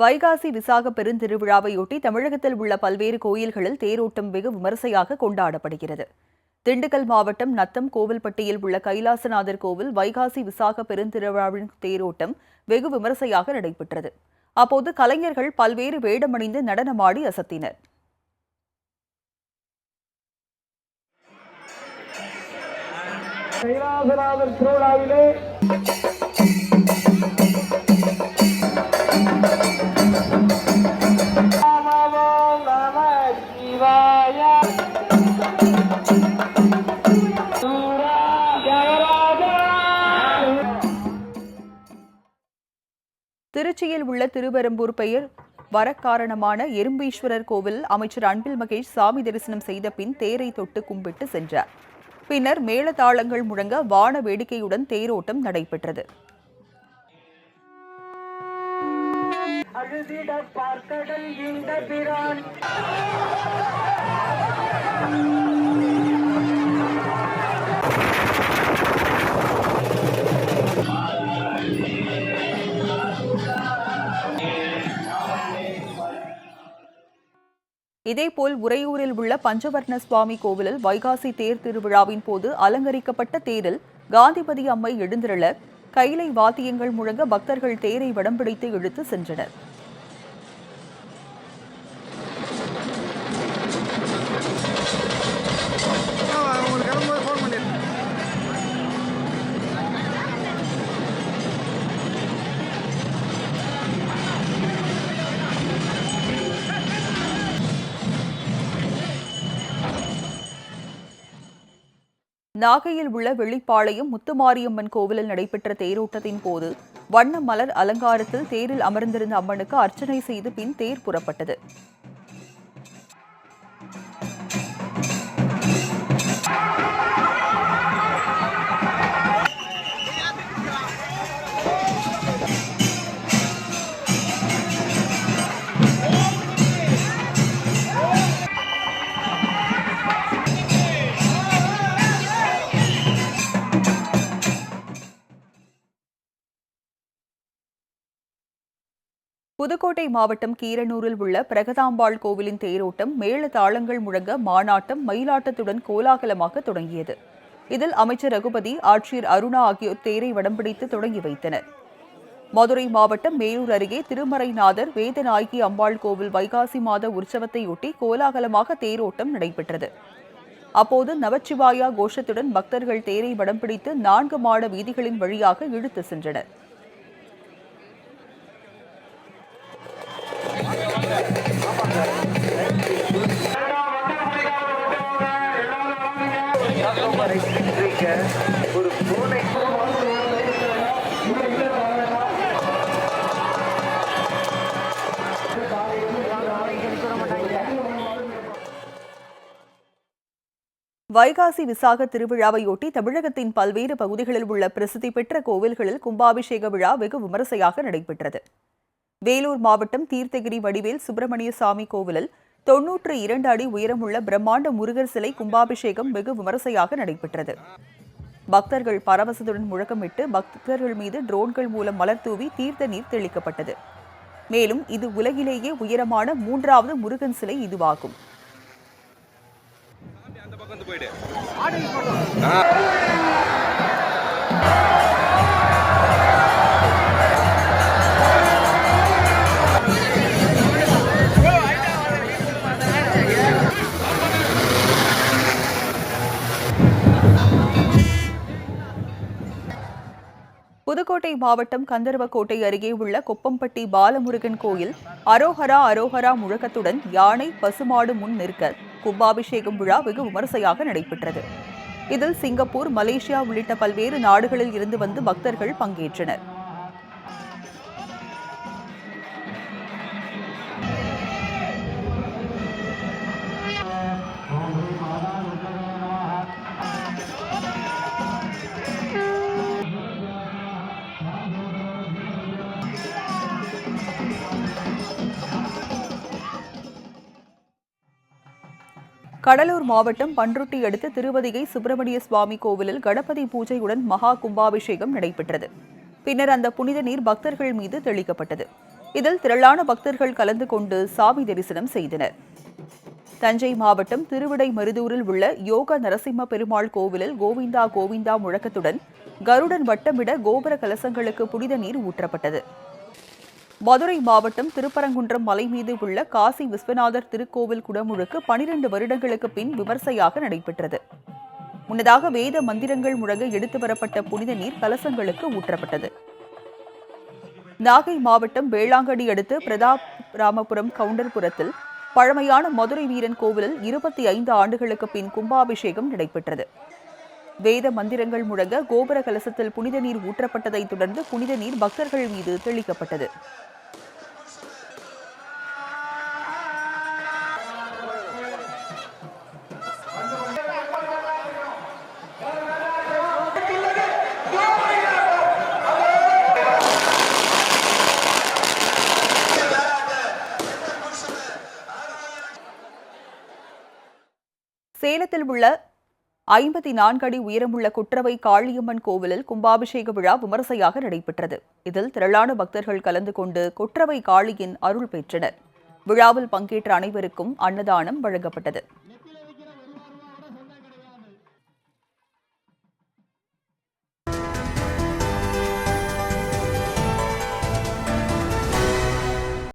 வைகாசி விசாக பெருந்திருவிழாவையொட்டி தமிழகத்தில் உள்ள பல்வேறு கோயில்களில் தேரோட்டம் வெகு விமரிசையாக கொண்டாடப்படுகிறது. திண்டுக்கல் மாவட்டம் நத்தம் கோவில்பட்டியில் உள்ள கைலாசநாதர் கோவில் வைகாசி விசாக பெருந்திருவிழாவின் தேரோட்டம் வெகு விமரிசையாக நடைபெற்றது. அப்போது கலைஞர்கள் பல்வேறு வேடமணிந்து நடனமாடி அசத்தினர். கைலாசநாதர் திருவிழாவிலே திருச்சியில் உள்ள திருவெரும்பூர் பெயர் வரக்காரணமான எறும்பீஸ்வரர் கோவில் அமைச்சர் அன்பில் மகேஷ் சாமி தரிசனம் செய்த பின் தேரை தொட்டு கும்பிட்டு சென்றார். பின்னர் மேளதாளங்கள் முழங்க வான வேடிக்கையுடன் தேரோட்டம் நடைபெற்றது. பார்க்கடல் இந்த பிரான். இதேபோல் உறையூரில் உள்ள பஞ்சவர்ண சுவாமி கோவிலில் வைகாசி தேர் திருவிழாவின் போது அலங்கரிக்கப்பட்ட தேரில் காந்திபதி அம்மை எழுந்திரள கைலை வாத்தியங்கள் முழங்க பக்தர்கள் தேரை வடம்பிடித்து இழுத்து சென்றனர். நாகையில் உள்ள வெள்ளிப்பாளையம் முத்துமாரியம்மன் கோவிலில் நடைபெற்ற தேரோட்டத்தின் போது வண்ண மலர் அலங்காரத்தில் தேரில் அமர்ந்திருந்த அம்மனுக்கு அர்ச்சனை செய்து பின் தேர் புறப்பட்டது. புதுக்கோட்டை மாவட்டம் கீரனூரில் உள்ள பிரகதாம்பாள் கோவிலின் தேரோட்டம் மேள தாளங்கள் முழங்க மாநாட்டம் மயிலாட்டத்துடன் கோலாகலமாக தொடங்கியது. இதில் அமைச்சர் ரகுபதி ஆட்சியர் அருணா ஆகியோர் தேரை வடம்பிடித்து தொடங்கி வைத்தனர். மதுரை மாவட்டம் மேலூர் அருகே திருமறைநாதர் வேதநாயகி அம்பாள் கோவில் வைகாசி மாத உற்சவத்தையொட்டி கோலாகலமாக தேரோட்டம் நடைபெற்றது. அப்போது நவச்சிவாயா கோஷத்துடன் பக்தர்கள் தேரை வடம் பிடித்து நான்கு மாட வீதிகளின் வழியாக இழுத்து சென்றனர். ஒரு பூனை வைகாசி விசாக திருவிழாவையொட்டி தமிழகத்தின் பல்வேறு பகுதிகளில் உள்ள பிரசித்தி பெற்ற கோவில்களில் கும்பாபிஷேக விழா வெகு விமரிசையாக நடைபெற்றது. வேலூர் மாவட்டம் தீர்த்தகிரி வடிவேல் சுப்பிரமணிய சாமி கோவிலில் தொன்னூற்று இரண்டு அடி உயரமுள்ள பிரம்மாண்ட முருகர் சிலை கும்பாபிஷேகம் வெகு விமரிசையாக நடைபெற்றது. பக்தர்கள் பரவசத்துடன் முழக்கமிட்டு பக்தர்கள் மீது ட்ரோன்கள் மூலம் மலர் தூவி தீர்த்த நீர் தெளிக்கப்பட்டது. மேலும் இது உலகிலேயே உயரமான மூன்றாவது முருகன் சிலை இதுவாகும். புதுக்கோட்டை மாவட்டம் கந்தர்வக்கோட்டை அருகே உள்ள கொப்பம்பட்டி பாலமுருகன் கோயில் அரோஹரா அரோஹரா முழக்கத்துடன் யானை பசுமாடு முன் நிற்க கும்பாபிஷேகம் விழா வெகு விமரிசையாக நடைபெற்றது. இதில் சிங்கப்பூர் மலேசியா உள்ளிட்ட பல்வேறு நாடுகளில் இருந்து வந்து பக்தர்கள் பங்கேற்றனர். கடலூர் மாவட்டம் பன்ருட்டி அடுத்த திருவதிகை சுப்பிரமணிய சுவாமி கோவிலில் கணபதி பூஜையுடன் மகா கும்பாபிஷேகம் நடைபெற்றது. பின்னர் அந்த புனித நீர் பக்தர்கள் மீது தெளிக்கப்பட்டது. இதில் திரளான பக்தர்கள் கலந்து கொண்டு சாமி தரிசனம் செய்தனர். தஞ்சை மாவட்டம் திருவிடை மருதூரில் உள்ள யோக நரசிம்ம பெருமாள் கோவிலில் கோவிந்தா கோவிந்தா முழக்கத்துடன் கருடன் வட்டமிட கோபுர கலசங்களுக்கு புனித நீர் ஊற்றப்பட்டது. மதுரை மாவட்டம் திருப்பரங்குன்றம் மலை மீது உள்ள காசி விஸ்வநாதர் திருக்கோவில் குடமுழுக்கு பனிரெண்டு வருடங்களுக்கு பின் விமர்சையாக நடைபெற்றது. முன்னதாக வேத மந்திரங்கள் முழங்க எடுத்து வரப்பட்ட புனித நீர் கலசங்களுக்கு ஊற்றப்பட்டது. நாகை மாவட்டம் வேளாங்கண்ணி அடுத்து பிரதாப் ராமபுரம் கவுண்டர்புரத்தில் பழமையான மதுரை வீரன் கோவிலில் இருபத்தி ஐந்து ஆண்டுகளுக்கு பின் கும்பாபிஷேகம் நடைபெற்றது. வேத மந்திரங்கள் முழங்க கோபுர கலசத்தில் புனித நீர் ஊற்றப்பட்டதைத் தொடர்ந்து புனித நீர் பக்தர்கள் மீது தெளிக்கப்பட்டது. சேலத்தில் உள்ள ஐம்பத்தி நான்கு அடி உயரமுள்ள குற்றவை காளியம்மன் கோவிலில் கும்பாபிஷேக விழா விமரிசையாக நடைபெற்றது. இதில் திரளான பக்தர்கள் கலந்து கொண்டு குற்றவை காளியின் அருள் பெற்றனர். விழாவில் பங்கேற்ற அனைவருக்கும் அன்னதானம் வழங்கப்பட்டது.